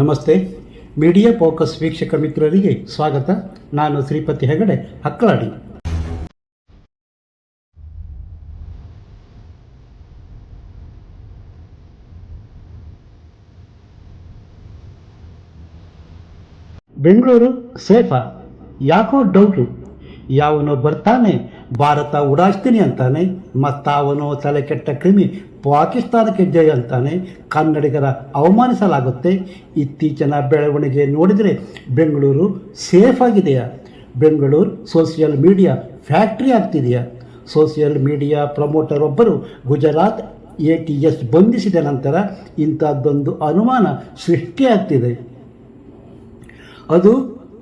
ನಮಸ್ತೆ. Media focus ವೀಕ್ಷಕ ಮಿತ್ರರಿಗೆ ಸ್ವಾಗತ. ನಾನು ಶ್ರೀಪತಿ ಹೆಗಡೆ ಹಕ್ಕಳಾಡಿ ಬೆಂಗಳೂರು ಸೇಫಾ. ಯಾಕೋ ಡೌಟು. ಯಾವನೋ ಬರ್ತಾನೆ, ಭಾರತ ಉಡಾಯಿಸ್ತೀನಿ ಅಂತಾನೆ, ಮತ್ತಾವನೋ ತಲೆ ಕೆಟ್ಟ ಕ್ರಿಮಿ. ಪಾಕಿಸ್ತಾನಕ್ಕೆ ಜಯ ಅಂತಾನೆ ಕನ್ನಡಿಗರ ಅವಮಾನಿಸಲಾಗುತ್ತೆ. ಇತ್ತೀಚಿನ ಬೆಳವಣಿಗೆ ನೋಡಿದರೆ ಬೆಂಗಳೂರು ಸೇಫ್ ಆಗಿದೆಯಾ? ಬೆಂಗಳೂರು ಸೋಷಿಯಲ್ ಮೀಡಿಯಾ ಫ್ಯಾಕ್ಟ್ರಿ ಆಗ್ತಿದೆಯಾ? ಸೋಷಿಯಲ್ ಮೀಡಿಯಾ ಪ್ರಮೋಟರ್ ಒಬ್ಬರು ಗುಜರಾತ್ ಎ ಟಿ ಎಸ್ ಬಂಧಿಸಿದ ನಂತರ ಇಂಥದ್ದೊಂದು ಅನುಮಾನ ಸೃಷ್ಟಿಯಾಗ್ತಿದೆ ಅದು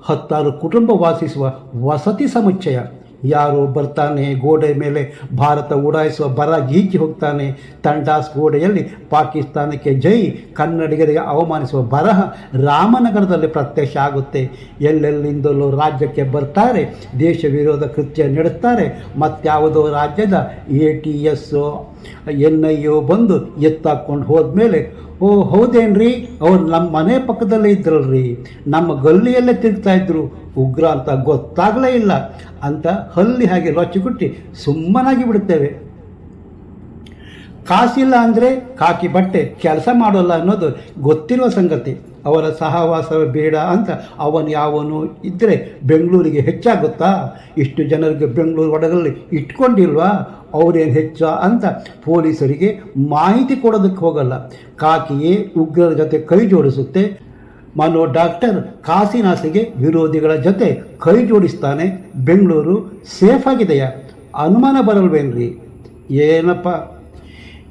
ಹತ್ತಾರು ಕುಟುಂಬ ವಾಸಿಸುವ ವಸತಿ ಸಮುಚ್ಚಯ. ಯಾರೋ ಬರ್ತಾನೆ ಗೋಡೆ ಮೇಲೆ ಭಾರತ ಉಡಾಯಿಸುವ ಬರ ಗೀಚಿ ಹೋಗ್ತಾನೆ, ತಂಡಾಸ್ ಗೋಡೆಯಲ್ಲಿ ಪಾಕಿಸ್ತಾನಕ್ಕೆ ಜೈ, ಕನ್ನಡಿಗರಿಗೆ ಅವಮಾನಿಸುವ ಬರಹ ರಾಮನಗರದಲ್ಲಿ ಪ್ರತ್ಯಕ್ಷ ಆಗುತ್ತೆ. ಎಲ್ಲೆಲ್ಲಿಂದಲೂ ರಾಜ್ಯಕ್ಕೆ ಬರ್ತಾರೆ, ದೇಶ ವಿರೋಧ ಕೃತ್ಯ ನಡೆಸ್ತಾರೆ, ಮತ್ಯಾವುದೋ ರಾಜ್ಯದ A T S N I ಒ ಬಂದು ಎತ್ತಾಕೊಂಡು ಹೋದ್ಮೇಲೆ, ಓ ಹೌದೇನ್ರಿ, ಅವ್ರು ನಮ್ಮ ಮನೆ ಪಕ್ಕದಲ್ಲೇ ಇದ್ರಲ್ರಿ, ನಮ್ಮ ಗಲ್ಲಿಯಲ್ಲೇ ತಿರುಗ್ತಾ ಇದ್ರು ಉಗ್ರ ಅಂತ ಗೊತ್ತಾಗಲೇ ಇಲ್ಲ ಅಂತ ಹಲ್ಲಿ ಹಾಗೆ ರೊಚ್ಚಿಗುಟ್ಟಿ ಸುಮ್ಮನಾಗಿ ಬಿಡುತ್ತೇವೆ. ಕಾಸಿಲ್ಲ ಅಂದರೆ ಕಾಕಿ ಬಟ್ಟೆ, ಕೆಲಸ ಮಾಡೋಲ್ಲ ಅನ್ನೋದು ಗೊತ್ತಿರುವ ಸಂಗತಿ. ಅವರ ಸಹವಾಸವೇ ಬೇಡ ಅಂತ ಅವನು ಯಾವನು ಇದ್ದರೆ ಬೆಂಗಳೂರಿಗೆ ಹೆಚ್ಚಾಗುತ್ತಾ? ಇಷ್ಟು ಜನರಿಗೆ ಬೆಂಗಳೂರು ಒಡಗಲ್ಲಿ ಇಟ್ಕೊಂಡಿಲ್ವಾ? ಅವರೇನು ಹೆಚ್ಚ ಅಂತ ಪೊಲೀಸರಿಗೆ ಮಾಹಿತಿ ಕೊಡೋದಕ್ಕೆ ಹೋಗಲ್ಲ. ಕಾಕಿಯೇ ಉಗ್ರರ ಜೊತೆ ಕೈ ಜೋಡಿಸುತ್ತೆ. ಮನೋ ಡಾಕ್ಟರ್ ಕಾಸಿನಾಸಿಗೆ ವಿರೋಧಿಗಳ ಜೊತೆ ಕೈ ಜೋಡಿಸ್ತಾನೆ. ಬೆಂಗಳೂರು ಸೇಫ್ ಆಗಿದೆಯಾ? ಅನುಮಾನ ಬರಲ್ವೇನ್ರಿ? ಏನಪ್ಪ?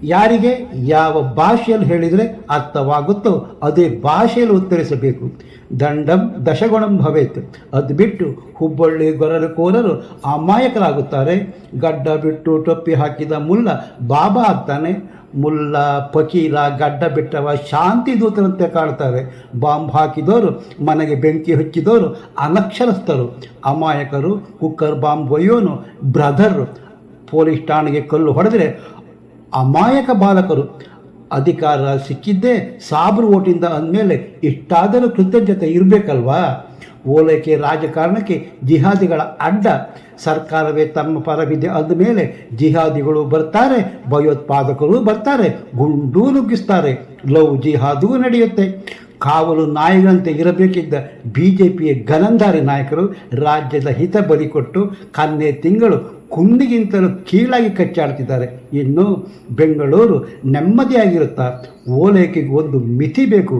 ಯಾರಿಗೆ ಯಾವ ಭಾಷೆಯಲ್ಲಿ ಹೇಳಿದರೆ ಅರ್ಥವಾಗುತ್ತೋ ಅದೇ ಭಾಷೆಯಲ್ಲಿ ಉತ್ತರಿಸಬೇಕು. ದಂಡಂ ದಶಗುಣಂ ಭವೇತ್. ಅದು ಬಿಟ್ಟು ಹುಬ್ಬಳ್ಳಿ ಗೊರಲಕೋರರು ಅಮಾಯಕರಾಗುತ್ತಾರೆ. ಗಡ್ಡ ಬಿಟ್ಟು ಟೊಪ್ಪಿ ಹಾಕಿದ ಮುಲ್ಲ ಬಾಬಾ ಆಗ್ತಾನೆ. ಮುಲ್ಲ ಪಕೀಲ ಗಡ್ಡ ಬಿಟ್ಟವ ಶಾಂತಿ ದೂತರಂತೆ ಕಾಣ್ತಾರೆ. ಬಾಂಬ್ ಹಾಕಿದವರು ಮನೆಗೆ ಬೆಂಕಿ ಹಚ್ಚಿದವರು ಅನಕ್ಷರಸ್ಥರು. ಅಮಾಯಕರು, ಕುಕ್ಕರ್ ಬಾಂಬ್ ಒಯ್ಯೋನು ಬ್ರದರ್ ಪೊಲೀಸ್ ಠಾಣೆಗೆ ಕಲ್ಲು ಹೊಡೆದರೆ ಅಮಾಯಕ ಬಾಲಕರು. ಅಧಿಕಾರ ಸಿಕ್ಕಿದ್ದೇ ಸಾಬ್ರು ಓಟಿಂದ ಅಂದಮೇಲೆ ಇಷ್ಟಾದರೂ ಕೃತಜ್ಞತೆ ಇರಬೇಕಲ್ವಾ? ಓಲೈಕೆ ರಾಜಕಾರಣಕ್ಕೆ ಜಿಹಾದಿಗಳ ಅಡ್ಡ. ಸರ್ಕಾರವೇ ತಮ್ಮ ಪರವಿದೆ ಅಂದಮೇಲೆ ಜಿಹಾದಿಗಳು ಬರ್ತಾರೆ, ಭಯೋತ್ಪಾದಕರು ಬರ್ತಾರೆ, ಗುಂಡು ನುಗ್ಗಿಸ್ತಾರೆ. ಲವ್ ಜಿಹಾದೂ ನಡೆಯುತ್ತೆ. ಕಾವಲು ನಾಯಿಗಳಂತೆ ಇರಬೇಕಿದ್ದ ಬಿ ಜೆ ಪಿಯ ಗನಂದಾರಿ ನಾಯಕರು ರಾಜ್ಯದ ಹಿತ ಬಲಿ ಕೊಟ್ಟು ಕನ್ನೆ ತಿಂಗಳು ಕುಂಡಿಗಿಂತಲೂ ಕೀಳಾಗಿ ಕಚ್ಚಾಡ್ತಿದ್ದಾರೆ. ಇನ್ನು ಬೆಂಗಳೂರು ನೆಮ್ಮದಿಯಾಗಿರುತ್ತಾ ಓಲೈಕೆಗೆ ಒಂದು ಮಿತಿ ಬೇಕು.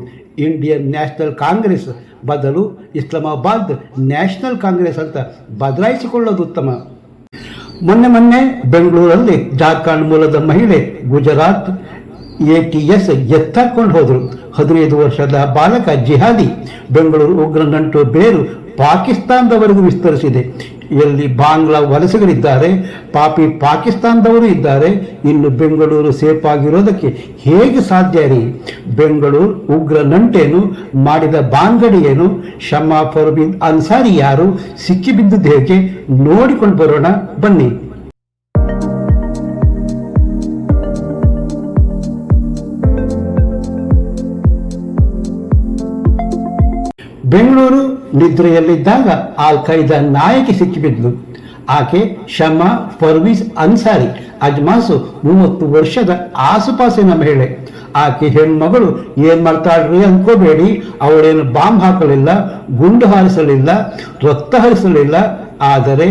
ಇಂಡಿಯನ್ ನ್ಯಾಷನಲ್ ಕಾಂಗ್ರೆಸ್ ಬದಲು ಇಸ್ಲಾಮಾಬಾದ್ ನ್ಯಾಷನಲ್ ಕಾಂಗ್ರೆಸ್ ಅಂತ ಬದಲಾಯಿಸಿಕೊಳ್ಳೋದು ಉತ್ತಮ. ಮೊನ್ನೆ ಮೊನ್ನೆ ಬೆಂಗಳೂರಲ್ಲಿ ಜಾರ್ಖಂಡ್ ಮೂಲದ ಮಹಿಳೆ ಗುಜರಾತ್ ಎ ಟಿ ಎಸ್ ಎತ್ತಾಕೊಂಡು ಹೋದರು. ಹದಿನೈದು ವರ್ಷದ ಬಾಲಕ ಜಿಹಾದಿ ಬೆಂಗಳೂರು ಉಗ್ರ ನಂಟು ಬೇರು ಪಾಕಿಸ್ತಾನದವರೆಗೂ ವಿಸ್ತರಿಸಿದೆ. ಎಲ್ಲಿ ಬಾಂಗ್ಲಾ ವಲಸೆಗಳಿದ್ದಾರೆ ಪಾಪಿ ಪಾಕಿಸ್ತಾನದವರು ಇದ್ದಾರೆ, ಇನ್ನು ಬೆಂಗಳೂರು ಸೇಫ್ ಆಗಿರೋದಕ್ಕೆ ಹೇಗೆ ಸಾಧ್ಯ ರೀ? ಬೆಂಗಳೂರು ಉಗ್ರ ನಂಟೇನು, ಮಾಡಿದ ಬಾಂಗಡಿ ಏನು ಶಮಾ ಫರ್ಬಿನ್ ಅನ್ಸಾರಿ ಯಾರು? ಸಿಕ್ಕಿಬಿದ್ದು ಹೇಗೆ? ನೋಡಿಕೊಂಡು ಬರೋಣ, ಬನ್ನಿ. ಬೆಂಗಳೂರು ನಿದ್ರೆಯಲ್ಲಿದ್ದಾಗ ಆಲ್ ಖೈದಾ ನಾಯಕಿ ಸಿಕ್ಕಿಬಿದ್ಲು. ಆಕೆ ಶಮಾ ಫರ್ವೀಸ್ ಅನ್ಸಾರಿ, ಅಜ್ಮಾಸು ಮೂವತ್ತು ವರ್ಷದ ಆಸುಪಾಸಿನ ಮಹಿಳೆ. ಆಕೆ ಹೆಣ್ಮಗಳು ಏನ್ ಮಾಡ್ತಾಳ್ರಿ ಅನ್ಕೋಬೇಡಿ. ಅವಳೇನು ಬಾಂಬ್ ಹಾಕಲಿಲ್ಲ, ಗುಂಡು ಹಾರಿಸಲಿಲ್ಲ, ರಕ್ತ ಹರಿಸಲಿಲ್ಲ. ಆದರೆ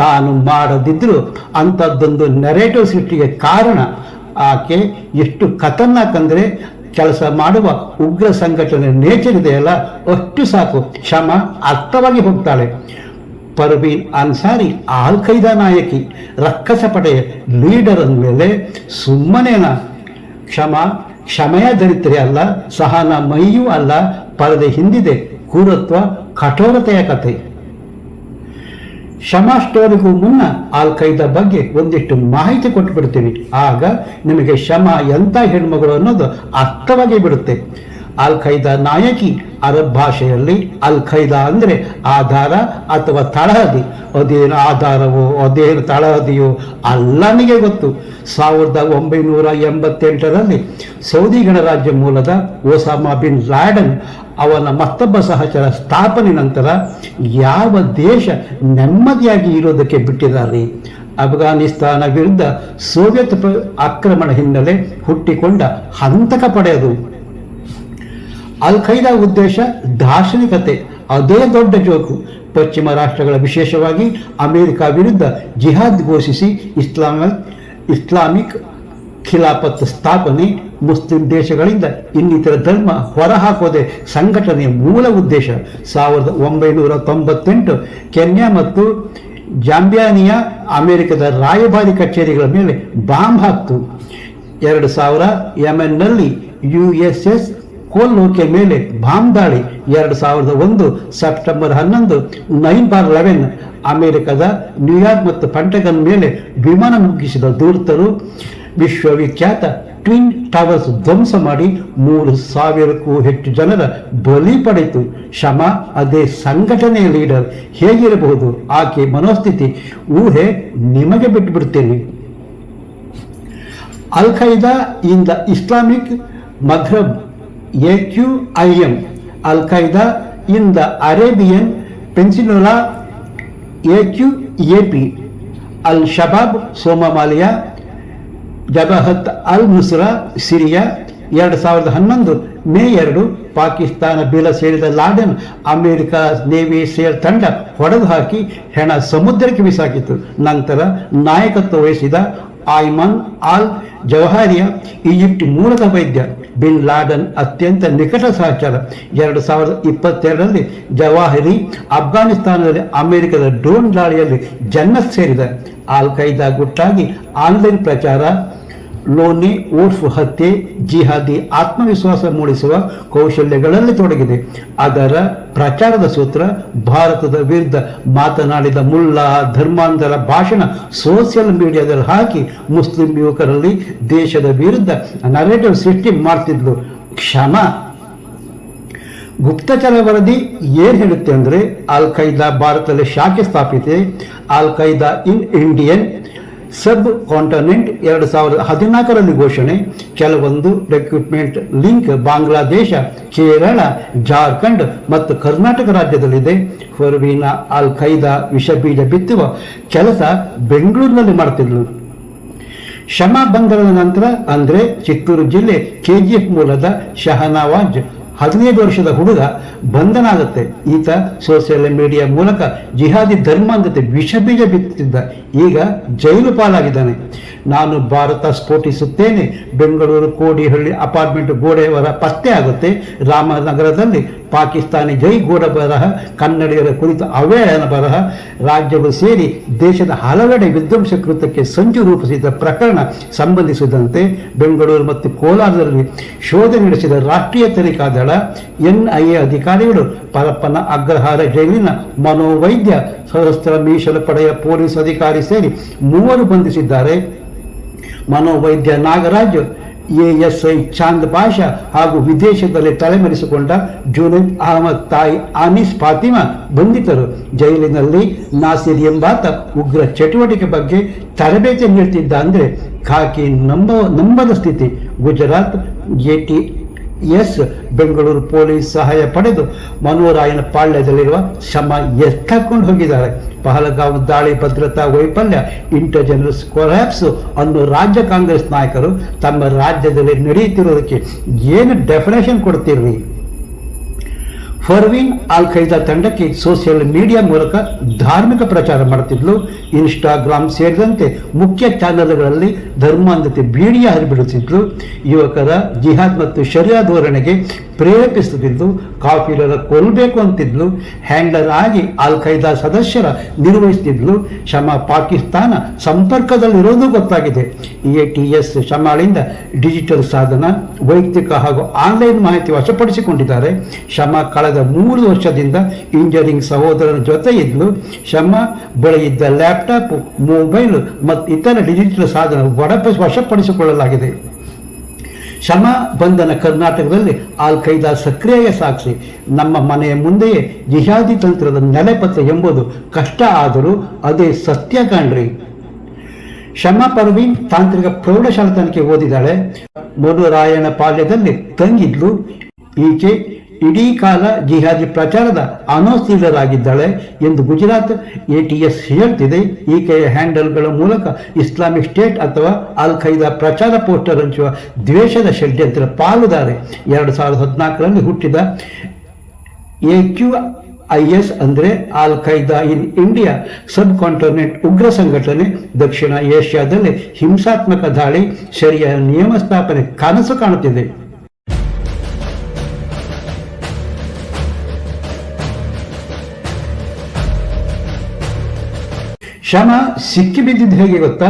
ತಾನು ಮಾಡದಿದ್ರು ಅಂಥದ್ದೊಂದು ನೆರೇಟಿವ್ ಸೃಷ್ಟಿಗೆ ಕಾರಣ. ಆಕೆ ಎಷ್ಟು ಖತರ್ನಾಕ್ ಅಂದ್ರೆ ಕೆಲಸ ಮಾಡುವ ಉಗ್ರ ಸಂಘಟನೆ ನೇಚರ್ ಇದೆಯಲ್ಲ, ಅಷ್ಟು ಸಾಕು. ಕ್ಷಮ ಅರ್ಥವಾಗಿ ಹೋಗ್ತಾಳೆ. ಪರ್ವೀನ್ ಅನ್ಸಾರಿ ಆಲ್ ಖೈದಾ ನಾಯಕಿ, ರಕ್ಕಸ ಪಡೆಯ ಲೀಡರ್ ಅಂದಮೇಲೆ ಸುಮ್ಮನೇನ. ಕ್ಷಮ, ಕ್ಷಮೆಯ ದರಿತ್ರೆ ಅಲ್ಲ, ಸಹನ ಮೈಯೂ ಅಲ್ಲ, ಪರದೆ ಹಿಂದಿದೆ. ಕೂರತ್ವ ಕಠೋರತೆಯ ಕಥೆ. ಶಮಾ ಸ್ಟೋರಿಗೂ ಮುನ್ನ ಆಲ್ ಖೈದಾ ಬಗ್ಗೆ ಒಂದಿಷ್ಟು ಮಾಹಿತಿ ಕೊಟ್ಟು ಬಿಡ್ತೀನಿ ಆಗ ನಿಮಗೆ ಶಮ ಎಂಥ ಹೆಣ್ಮಗಳು ಅನ್ನೋದು ಅರ್ಥವಾಗಿ ಬಿಡುತ್ತೆ. ಅಲ್ ಖೈದಾ ನಾಯಕಿ ಅರಬ್ ಭಾಷೆಯಲ್ಲಿ ಅಲ್ ಖೈದಾ ಅಂದರೆ ಆಧಾರ ಅಥವಾ ತಳಹದಿ. ಅದೇನು ಆಧಾರವೋ, ಅದೇನು ತಳಹದಿಯೋ ಅಲ್ಲನಿಗೆ ಗೊತ್ತು. ಸಾವಿರದ ಒಂಬೈನೂರ ಎಂಬತ್ತೆಂಟರಲ್ಲಿ ಸೌದಿ ಗಣರಾಜ್ಯ ಮೂಲದ ಒಸಾಮಾ ಬಿನ್ ಲಾಡನ್ ಅವನ ಮತ್ತೊಬ್ಬ ಸಹಚರ ಸ್ಥಾಪನೆ ನಂತರ ಯಾವ ದೇಶ ನೆಮ್ಮದಿಯಾಗಿ ಇರೋದಕ್ಕೆ ಬಿಟ್ಟಿದ್ದಾರೆ? ಅಫ್ಘಾನಿಸ್ತಾನ ವಿರುದ್ಧ ಸೋವಿಯತ್ ಆಕ್ರಮಣ ಹಿನ್ನೆಲೆ ಹುಟ್ಟಿಕೊಂಡ ಹಂತಕ ಪಡೆಯದು. ಅಲ್ ಖೈದಾ ಉದ್ದೇಶ ದಾರ್ಶನಿಕತೆ. ಅದೇ ದೊಡ್ಡ ಜೋಕು. ಪಶ್ಚಿಮ ರಾಷ್ಟ್ರಗಳ ವಿಶೇಷವಾಗಿ ಅಮೆರಿಕ ವಿರುದ್ಧ ಜಿಹಾದ್ ಘೋಷಿಸಿ ಇಸ್ಲಾಮಿಕ್ ಇಸ್ಲಾಮಿಕ್ ಖಿಲಾಫತ್ ಸ್ಥಾಪನೆ ಮುಸ್ಲಿಂ ದೇಶಗಳಿಂದ ಇನ್ನಿತರ ಧರ್ಮ ಹೊರಹಾಕೋದೆ ಸಂಘಟನೆಯ ಮೂಲ ಉದ್ದೇಶ. ಸಾವಿರದ ಒಂಬೈನೂರ ತೊಂಬತ್ತೆಂಟು ಕೆನ್ಯಾ ಮತ್ತು ಜಾಂಬಿಯಾನಿಯಾ ಅಮೆರಿಕದ ರಾಯಭಾರಿ ಕಚೇರಿಗಳ ಮೇಲೆ ಬಾಂಬ್ ಹಾಕ್ತು. ಎರಡು ಸಾವಿರ ಎಮ್ಎನ್ನಲ್ಲಿ ಯು ಎಸ್ ಎಸ್ ಕೋಲ್ನೌಕೆ ಮೇಲೆ ಬಾಂಬ್ ದಾಳಿ ಎರಡು ಸಾವಿರದ ಒಂದು ಸೆಪ್ಟೆಂಬರ್ ಹನ್ನೊಂದು, ನೈನ್ ಬಾರ್ ಲೆವೆನ್ ಅಮೆರಿಕದ ನ್ಯೂಯಾರ್ಕ್ ಮತ್ತು ಪಂಟಗನ್ ಮೇಲೆ ವಿಮಾನ ಮುಗಿಸಿದ ದೂರ್ತರು ವಿಶ್ವವಿಖ್ಯಾತ ಟ್ವಿನ್ ಟವರ್ಸ್ ಧ್ವಂಸ ಮಾಡಿ ಮೂರು ಸಾವಿರಕ್ಕೂ ಹೆಚ್ಚು ಜನರ ಬಲಿ ಪಡೆಯಿತು. ಶಮ ಅದೇ ಸಂಘಟನೆಯ ಲೀಡರ್ ಹೇಗಿರಬಹುದು? ಆಕೆ ಮನೋಸ್ಥಿತಿ, ಊಹೆ ನಿಮಗೆ ಬಿಟ್ಟುಬಿಡ್ತೇನೆ ಅಲ್ ಖೈದಾ ಇಂದ Islamic Maghreb AQIM Al Qaeda in the Arabian AQ AQAP Al Shabaab Somalia ಜಬಹತ್ ಅಲ್ ನುಸ್ರಾ ಸಿರಿಯಾ, ಎರಡು ಸಾವಿರದ ಹನ್ನೊಂದು ಮೇ ಎರಡು, ಪಾಕಿಸ್ತಾನ ಬೀಲ ಸೇರಿದ ಲಾಡೆನ್ ಅಮೆರಿಕ ನೇವಿ ಸೇರ್ ತಂಡ ಹೊಡೆದು ಹಾಕಿ ಹೆಣ ಸಮುದ್ರಕ್ಕೆ ಬಿಸಾಕಿತು ನಂತರ ನಾಯಕತ್ವ ವಹಿಸಿದ ಆಯ್ಮನ್ ಅಲ್ ಜವಹಾರಿಯಾ ಈಜಿಪ್ಟ್ ಮೂಲದ ವೈದ್ಯ ಬಿನ್ ಲಾಡನ್ ಅತ್ಯಂತ ನಿಕಟ ಸಹಚಾರ. ಎರಡು ಸಾವಿರದ ಇಪ್ಪತ್ತೆರಡರಲ್ಲಿ ಜವಾಹರಿ ಅಫ್ಘಾನಿಸ್ತಾನದಲ್ಲಿ ಅಮೆರಿಕದ ಡ್ರೋನ್ ದಾಳಿಯಲ್ಲಿ ಜನ್ಮ ಸೇರಿದ. ಆಲ್ ಖೈದಾ ಗುಟ್ಟಾಗಿ ಆನ್ಲೈನ್ ಪ್ರಚಾರ ಲೋನಿ ಓರ್ಫ್ ಹತ್ಯೆ, ಜಿಹಾದಿ, ಆತ್ಮವಿಶ್ವಾಸ ಮೂಡಿಸುವ ಕೌಶಲ್ಯಗಳಲ್ಲಿ ತೊಡಗಿದೆ. ಅದರ ಪ್ರಚಾರದ ಸೂತ್ರ, ಭಾರತದ ವಿರುದ್ಧ ಮಾತನಾಡಿದ ಮುಲ್ಲಾ ಧರ್ಮಾಂಧರ ಭಾಷಣ ಸೋಷಿಯಲ್ ಮೀಡಿಯಾದಲ್ಲಿ ಹಾಕಿ ಮುಸ್ಲಿಂ ಯುವಕರಲ್ಲಿ ದೇಶದ ವಿರುದ್ಧ ನರೇಟಿವ್ ಸೃಷ್ಟಿ ಮಾಡ್ತಿದ್ಲು. ಕ್ಷಮ. ಗುಪ್ತಚರ ವರದಿ ಏನ್ ಹೇಳುತ್ತೆ ಅಂದ್ರೆ ಅಲ್ ಖೈದಾ ಭಾರತದಲ್ಲಿ ಶಾಖೆ ಸ್ಥಾಪಿಸಿದೆ Al Qaeda in Indian subcontinent ಎರಡು ಸಾವಿರದ ಹದಿನಾಲ್ಕರಲ್ಲಿ ಘೋಷಣೆ, ಕೆಲವೊಂದು ರೆಕ್ರೂಟ್ಮೆಂಟ್ ಲಿಂಕ್ ಬಾಂಗ್ಲಾದೇಶ, ಕೇರಳ, ಜಾರ್ಖಂಡ್ ಮತ್ತು ಕರ್ನಾಟಕ ರಾಜ್ಯದಲ್ಲಿದೆ. ಫರ್ವೀನಾ ಅಲ್ ಖೈದಾ ವಿಷ ಬೀಜ ಬಿತ್ತುವ ಕೆಲಸ ಬೆಂಗಳೂರಿನಲ್ಲಿ ಮಾಡ್ತಿದ್ಲು. ಶಮಾ ಬಂಧನದ ನಂತರ ಅಂದ್ರೆ ಚಿತ್ತೂರು ಜಿಲ್ಲೆ ಕೆಜಿಎಫ್ ಮೂಲದ ಶಹನವಾಜ್ ಹದಿನೈದು ವರ್ಷದ ಹುಡುಗ ಬಂಧನ ಆಗುತ್ತೆ ಈತ ಸೋಷಿಯಲ್ ಮೀಡಿಯಾ ಮೂಲಕ ಜಿಹಾದಿ ಧರ್ಮ ಅಂತ ವಿಷಬೀಜ ಬಿತ್ತಿದ್ದ. ಈಗ ಜೈಲು ಪಾಲಾಗಿದ್ದಾನೆ. ನಾನು ಭಾರತ ಸ್ಫೋಟಿಸುತ್ತೇನೆ. ಬೆಂಗಳೂರು, ಕೋಡಿಹಳ್ಳಿ, ಅಪಾರ್ಟ್ಮೆಂಟ್ ಗೋಡೆಯವರ ಪತ್ತೆ ಆಗುತ್ತೆ. ರಾಮನಗರದಲ್ಲಿ ಪಾಕಿಸ್ತಾನಿ ಜೈ ಗೋಡ ಬರಹ, ಕನ್ನಡಿಗರ ಕುರಿತು ಅವೇಳನ ಬರಹ ರಾಜ್ಯವು ಸೇರಿ ದೇಶದ ಹಲವೆಡೆ ವಿಧ್ವಂಸ ಕೃತಕ್ಕೆ ಸಂಚು ರೂಪಿಸಿದ ಪ್ರಕರಣ ಸಂಬಂಧಿಸಿದಂತೆ ಬೆಂಗಳೂರು ಮತ್ತು ಕೋಲಾರದಲ್ಲಿ ಶೋಧ ನಡೆಸಿದ ರಾಷ್ಟ್ರೀಯ ತನಿಖಾ ದಳ, ಎನ್ಐಎ ಅಧಿಕಾರಿಗಳು ಪರಪ್ಪನ ಅಗ್ರಹಾರ ಜೈಲಿನ ಮನೋವೈದ್ಯ, ಸಹಸ್ರ ಮೀಸಲು ಪಡೆಯ ಪೊಲೀಸ್ ಅಧಿಕಾರಿ ಸೇರಿ ಮೂವರು ಬಂಧಿಸಿದ್ದಾರೆ. ಮನೋವೈದ್ಯ ನಾಗರಾಜ್ ಐ ಚಾಂದ್ ಪಾಷಾ ಹಾಗೂ ವಿದೇಶದಲ್ಲಿ ತಲೆಮರೆಸಿಕೊಂಡ ಜುನೈದ್ ಅಹಮದ್ ತಾಯಿ ಅನೀಸ್ ಫಾತಿಮಾ ಬಂಧಿತರು. ಜೈಲಿನಲ್ಲಿ ನಾಸಿರ್ ಎಂಬಾತ ಉಗ್ರ ಚಟುವಟಿಕೆ ಬಗ್ಗೆ ತರಬೇತಿ ನೀಡ್ತಿದ್ದ ಅಂದರೆ ಖಾಕಿ ನಂಬ, ನಂಬದ ಸ್ಥಿತಿ. Gujarat A T S Bengaluru police ಸಹಾಯ ಪಡೆದು ಮನೋರಾಯನ ಪಾಳ್ಯದಲ್ಲಿರುವ ಶಮ ಎತ್ತಾಕೊಂಡು ಹೋಗಿದ್ದಾರೆ. ಪಹಲಗಾಂವ್ ದಾಳಿ ಭದ್ರತಾ ವೈಫಲ್ಯ ಇಂಟೆಲಿಜೆನ್ಸ್ ಕೊಲ್ಯಾಪ್ಸ್ ಅನ್ನು ರಾಜ್ಯ ಕಾಂಗ್ರೆಸ್ ನಾಯಕರು ತಮ್ಮ ರಾಜ್ಯದಲ್ಲಿ ನಡೆಯುತ್ತಿರೋದಕ್ಕೆ ಏನು ಡೆಫಿನೇಷನ್ ಕೊಡ್ತಿರ್ರಿ ಫರ್ವೀನ್ ಅಲ್ ಖೈದಾ ತಂಡಕ್ಕೆ ಸೋಷಿಯಲ್ ಮೀಡಿಯಾ ಮೂಲಕ ಧಾರ್ಮಿಕ ಪ್ರಚಾರ ಮಾಡುತ್ತಿದ್ಲು. ಇನ್ಸ್ಟಾಗ್ರಾಮ್ ಸೇರಿದಂತೆ ಮುಖ್ಯ ಚಾನೆಲ್ಗಳಲ್ಲಿ ಧರ್ಮಾಂಧತೆ, ಬೀಡಿಯ ಹರಿಬಿಡುತ್ತಿದ್ಲು ಯುವಕರ ಜಿಹಾದ್ ಮತ್ತು ಶರಿಯಾ ಧೋರಣೆಗೆ ಪ್ರೇರೇಪಿಸುತ್ತಿದ್ದು ಕಾಫಿಲರ ಕೊಲ್ಲಬೇಕು ಅಂತಿದ್ಲು, ಹ್ಯಾಂಡ್ಲರ್ ಆಗಿ ಅಲ್ ಖೈದಾ ಸದಸ್ಯರ ನಿರ್ವಹಿಸುತ್ತಿದ್ಲು ಶಮ ಪಾಕಿಸ್ತಾನ ಸಂಪರ್ಕದಲ್ಲಿರೋದು ಗೊತ್ತಾಗಿದೆ. ಎ ಟಿ ಎಸ್ ಶಮಾಳಿಂದ ಡಿಜಿಟಲ್ ಸಾಧನ, ವೈಯಕ್ತಿಕ ಹಾಗೂ ಆನ್ಲೈನ್ ಮಾಹಿತಿ ವಶಪಡಿಸಿಕೊಂಡಿದ್ದಾರೆ. ಶಮ ಕಳೆದ ಮೂರು ವರ್ಷದಿಂದ ಇಂಜಿನಿಯರಿಂಗ್ ಸಹೋದರನ ಜೊತೆ ಇದ್ಲು ಶಮ ಬೆಳೆಯಿದ್ದ ಲ್ಯಾಪ್ಟಾಪ್, ಮೊಬೈಲ್ ಮತ್ತು ಇತರ ಡಿಜಿಟಲ್ ಸಾಧನ ವಡಪ ವಶಪಡಿಸಿಕೊಳ್ಳಲಾಗಿದೆ. ಶಮ ಬಂಧನ ಕರ್ನಾಟಕದಲ್ಲಿ ಆಲ್ ಖೈದಾ ಸಕ್ರಿಯ ಸಾಕ್ಷಿ. ನಮ್ಮ ಮನೆಯ ಮುಂದೆಯೇ ಜಿಹಾದಿ ತಂತ್ರದ ನೆಲೆಪತ್ರ ಎಂಬುದು ಕಷ್ಟ ಆದರೂ ಅದೇ ಸತ್ಯ ಕಾಣ್ರಿ. ಶಮಾ ಪರ್ವೀನ್ ತಾಂತ್ರಿಕ ಪ್ರೌಢಶಾಲಾ ತನಿಖೆ ಓದಿದಾಳೆ ಮಧುರಾಯಣ ಪಾಳ್ಯದಲ್ಲಿ ತಂಗಿದ್ಲು. ಈಕೆ ಇಡೀ ಕಾಲ ಜಿಹಾದಿ ಪ್ರಚಾರದ ಅನೋಸ್ತೀಲರಾಗಿದ್ದಾಳೆ ಎಂದು ಗುಜರಾತ್ ಎ ಟಿ ಎಸ್ ಹೇಳ್ತಿದೆ. ಈಕೆಯ ಹ್ಯಾಂಡಲ್ಗಳ ಮೂಲಕ ಇಸ್ಲಾಮಿಕ್ ಸ್ಟೇಟ್ ಅಥವಾ ಅಲ್ ಖೈದಾ ಪ್ರಚಾರ ಪೋಸ್ಟರ್ ಹಂಚುವ ದ್ವೇಷದ ಷಡ್ಯಂತ್ರ ಪಾಲುದಾರೆ. ಎರಡು ಸಾವಿರದ ಹದಿನಾಲ್ಕರಲ್ಲಿ ಹುಟ್ಟಿದ ಎ ಕ್ಯೂ ಐ ಎಸ್ ಅಂದರೆ Al Qaeda in India subcontinent ಉಗ್ರ ಸಂಘಟನೆ ದಕ್ಷಿಣ ಏಷ್ಯಾದಲ್ಲಿ ಹಿಂಸಾತ್ಮಕ ದಾಳಿ, ಶರಿಯ ನಿಯಮ ಸ್ಥಾಪನೆ ಕನಸು ಕಾಣುತ್ತಿದೆ. ಶಮ ಸಿಕ್ಕಿಬಿದ್ದಿದ್ದು ಹೇಗೆ ಗೊತ್ತಾ?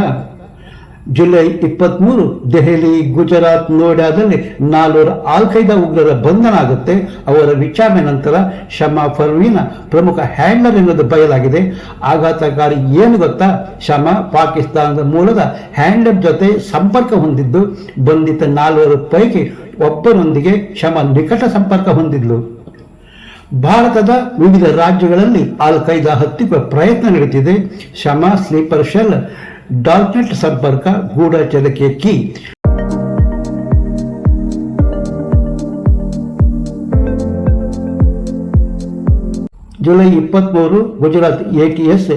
ಜುಲೈ ಇಪ್ಪತ್ಮೂರು, ದೆಹಲಿ, ಗುಜರಾತ್, ನೋಯ್ಡಾದಲ್ಲಿ ನಾಲ್ವರು ಆಲ್ ಖೈದಾ ಉಗ್ರರ ಬಂಧನ ಆಗುತ್ತೆ. ಅವರ ವಿಚಾರಣೆ ನಂತರ ಶಮಾ ಫರ್ವೀನ ಪ್ರಮುಖ ಹ್ಯಾಂಡ್ಲರ್ ಎನ್ನುವುದು ಬಯಲಾಗಿದೆ ಆಘಾತಕಾರಿ ಏನು ಗೊತ್ತಾ? ಶಮಾ ಪಾಕಿಸ್ತಾನದ ಮೂಲದ ಹ್ಯಾಂಡ್ಲರ್ ಜೊತೆ ಸಂಪರ್ಕ ಹೊಂದಿದ್ದು, ಬಂಧಿತ ನಾಲ್ವರು ಪೈಕಿ ಒಬ್ಬರೊಂದಿಗೆ ಶಮ ನಿಕಟ ಸಂಪರ್ಕ ಹೊಂದಿದ್ಲು. ಭಾರತದ ವಿವಿಧ ರಾಜ್ಯಗಳಲ್ಲಿ ಆಲ್ ಖೈದಾ ಹತ್ತಿಕ ಪ್ರಯತ್ನ ನಡೆಯುತ್ತಿದೆ. ಶಮಾ, ಸ್ಲೀಪರ್ ಶೆಲ್ ಡಾರ್ಕ್ನೆಟ್ ಸಂಪರ್ಕ ಗೂಢಚರಕ್ಕೆ ಕೀ. ಜುಲೈ ಇಪ್ಪತ್ಮೂರು, ಗುಜರಾತ್ ಎಟಿಎಸ್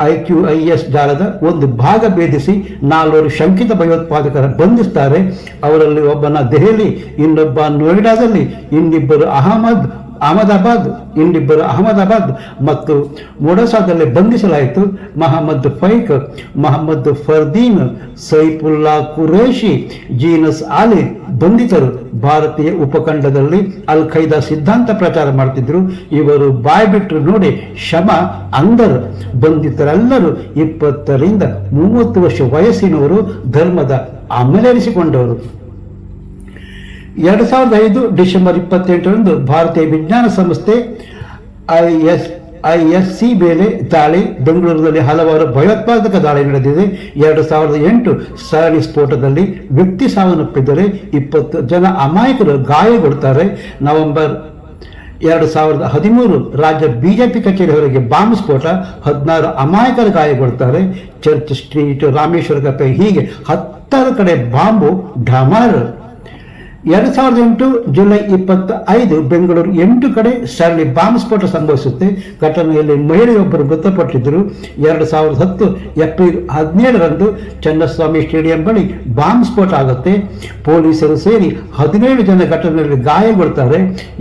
ಐಕ್ಯುಐಎಸ್ ಜಾಲದ ಒಂದು ಭಾಗ ಭೇದಿಸಿ ನಾಲ್ವರು ಶಂಕಿತ ಭಯೋತ್ಪಾದಕರ ಬಂಧಿಸ್ತಾರೆ. ಅವರಲ್ಲಿ ಒಬ್ಬನ ದೆಹಲಿ, ಇನ್ನೊಬ್ಬ ನೋಯ್ಡಾದಲ್ಲಿ ಇನ್ನಿಬ್ಬರು ಅಹಮದ್ ಅಹಮದಾಬಾದ್ ಇನ್ನಿಬ್ಬರು ಅಹಮದಾಬಾದ್ ಮತ್ತು ಮೊಡಸಾದಲ್ಲಿ ಬಂಧಿಸಲಾಯಿತು ಮಹಮ್ಮದ್ ಫೈಕ್, ಮಹಮ್ಮದ್ ಫರ್ದೀನ್, ಸೈಫುಲ್ಲಾ ಕುರೇಶಿ, ಜೀನಸ್ ಆಲಿ ಬಂಧಿತರು ಭಾರತೀಯ ಉಪಖಂಡದಲ್ಲಿ ಅಲ್ ಖೈದಾ ಸಿದ್ಧಾಂತ ಪ್ರಚಾರ ಮಾಡ್ತಿದ್ರು. ಇವರು ಬಾಯ್ಬಿಟ್ರು ನೋಡಿ ಶಮ, ಅಂದರ್ ಬಂಧಿತರೆಲ್ಲರೂ ಇಪ್ಪತ್ತರಿಂದ ಮೂವತ್ತು ವರ್ಷ ವಯಸ್ಸಿನವರು ಧರ್ಮದ ಅಮಲೇರಿಸಿಕೊಂಡವರು. ಎರಡು ಸಾವಿರದ ಐದು ಡಿಸೆಂಬರ್ ಇಪ್ಪತ್ತೆಂಟರಂದು ಭಾರತೀಯ ವಿಜ್ಞಾನ ಸಂಸ್ಥೆ I S I S C ಮೇಲೆ ದಾಳಿ. ಬೆಂಗಳೂರಿನಲ್ಲಿ ಹಲವಾರು ಭಯೋತ್ಪಾದಕ ದಾಳಿ ನಡೆದಿದೆ. ಎರಡು ಸಾವಿರದ ಎಂಟು ಸರಣಿ ಸ್ಫೋಟದಲ್ಲಿ ವ್ಯಕ್ತಿ ಸಾವನ್ನಪ್ಪಿದ್ದರೆ ಇಪ್ಪತ್ತು ಜನ ಅಮಾಯಕರು ಗಾಯಗೊಳ್ತಾರೆ ನವೆಂಬರ್ ಎರಡು ಸಾವಿರದ ಹದಿಮೂರು ರಾಜ್ಯ ಬಿಜೆಪಿ ಕಚೇರಿ ಹೊರಗೆ ಬಾಂಬ್ ಸ್ಫೋಟ. ಹದಿನಾರು ಅಮಾಯಕರು ಗಾಯಗೊಳ್ತಾರೆ ಚರ್ಚ್ ಸ್ಟ್ರೀಟ್ ರಾಮೇಶ್ವರ ಕಪ್ಪೆ ಹೀಗೆ ಹತ್ತಾರು ಕಡೆ ಬಾಂಬು ಢಮಾರ್ ಎರಡು ಸಾವಿರದ ಎಂಟು ಜುಲೈ ಇಪ್ಪತ್ತ ಐದು ಬೆಂಗಳೂರು ಎಂಟು ಕಡೆ ಸರಣಿ ಬಾಂಬ್ ಸ್ಫೋಟ ಸಂಭವಿಸುತ್ತೆ. ಘಟನೆಯಲ್ಲಿ ಮಹಿಳೆಯೊಬ್ಬರು ಮೃತಪಟ್ಟಿದ್ದರು. ಎರಡು ಸಾವಿರದ ಹತ್ತು ಏಪ್ರಿಲ್ ಹದಿನೇಳರಂದು ಚನ್ನಸ್ವಾಮಿ ಸ್ಟೇಡಿಯಂ ಬಳಿ ಬಾಂಬ್ ಸ್ಫೋಟ ಆಗುತ್ತೆ. ಪೊಲೀಸರು ಸೇರಿ ಹದಿನೇಳು ಜನ ಘಟನೆಯಲ್ಲಿ ಗಾಯಗೊಳ್ತಾರೆ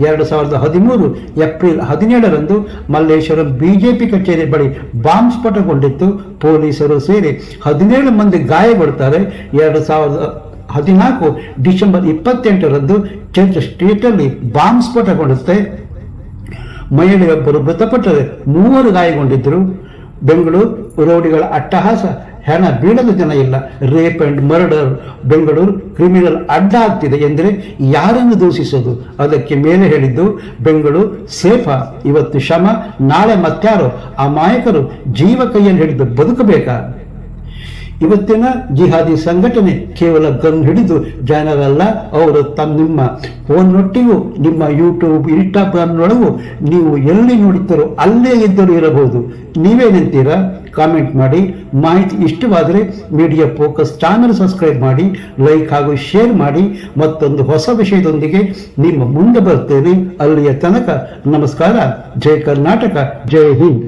ಎರಡು ಸಾವಿರದ ಹದಿಮೂರು ಏಪ್ರಿಲ್ ಹದಿನೇಳರಂದು ಮಲ್ಲೇಶ್ವರಂ ಬಿಜೆಪಿ ಕಚೇರಿ ಬಳಿ ಬಾಂಬ್ ಸ್ಫೋಟಗೊಂಡಿತ್ತು ಪೊಲೀಸರು ಸೇರಿ ಹದಿನೇಳು ಮಂದಿ ಗಾಯಗೊಳ್ತಾರೆ ಎರಡು ಸಾವಿರದ ಹದಿನಾಲ್ಕು ಡಿಸೆಂಬರ್ ಇಪ್ಪತ್ತೆಂಟರಂದು ಚರ್ಚ್ ಸ್ಟ್ರೀಟಲ್ಲಿ ಬಾಂಬ್ ಸ್ಫೋಟಗೊಳ್ಳುತ್ತೆ ಮಹಿಳೆಯೊಬ್ಬರು ಮೃತಪಟ್ಟರೆ ಮೂವರು ಗಾಯಗೊಂಡಿದ್ದರು. ಬೆಂಗಳೂರು ರೋಡಿಗಳ ಅಟ್ಟಹಾಸ, ಹೆಣ ಬೀಳದ ಜನ ಇಲ್ಲ. Rape and murder. Bengaluru criminal ಅಡ್ಡ ಆಗ್ತಿದೆ ಎಂದರೆ ಯಾರನ್ನು ದೂಷಿಸೋದು? ಅದಕ್ಕೆ ಮೇಲೆ ಹೇಳಿದ್ದು, ಬೆಂಗಳೂರು ಸೇಫಾ, ಇವತ್ತು ಶಮ ನಾಳೆ ಮತ್ತ್ಯಾರೋ ಆ ಮಾಯಕರು ಜೀವ ಕೈಯಲ್ಲಿ ಹಿಡಿದು ಬದುಕಬೇಕಾ? ಇವತ್ತಿನ ಜಿಹಾದಿ ಸಂಘಟನೆ ಕೇವಲ ಗನ್ ಹಿಡಿದು ಜನರಲ್ಲ, ಅವರು ತಮ್ಮ ನಿಮ್ಮ ಫೋನ್ನೊಟ್ಟಿಗೂ, ನಿಮ್ಮ ಯೂಟ್ಯೂಬ್ ಇನ್ಸ್ಟಾಗ್ರಾಮ್ನೊಳಗೂ ನೀವು ಎಲ್ಲಿ ನೋಡುತ್ತಾರೋ ಅಲ್ಲೇ ಇದ್ದರೂ ಇರಬಹುದು. ನೀವೇನಂತೀರಾ ಕಾಮೆಂಟ್ ಮಾಡಿ. ಮಾಹಿತಿ ಇಷ್ಟವಾದರೆ ಮೀಡಿಯಾ ಫೋಕಸ್ ಚಾನಲ್ ಸಬ್ಸ್ಕ್ರೈಬ್ ಮಾಡಿ ಲೈಕ್ ಹಾಗೂ ಶೇರ್ ಮಾಡಿ. ಮತ್ತೊಂದು ಹೊಸ ವಿಷಯದೊಂದಿಗೆ ನಿಮ್ಮ ಮುಂದೆ ಬರ್ತೇನೆ ಅಲ್ಲಿಯ ತನಕ ನಮಸ್ಕಾರ. ಜೈ ಕರ್ನಾಟಕ. ಜೈ ಹಿಂದ್.